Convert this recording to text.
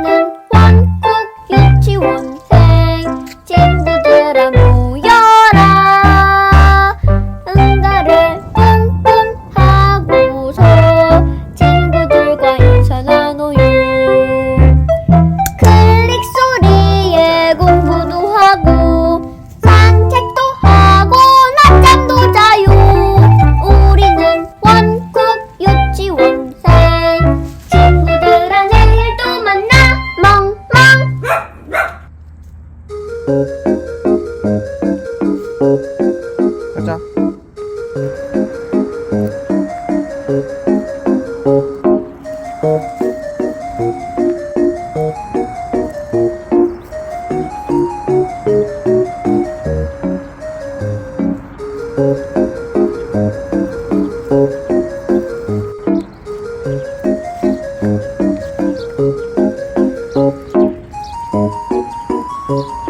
Günaydın. 가자. 어.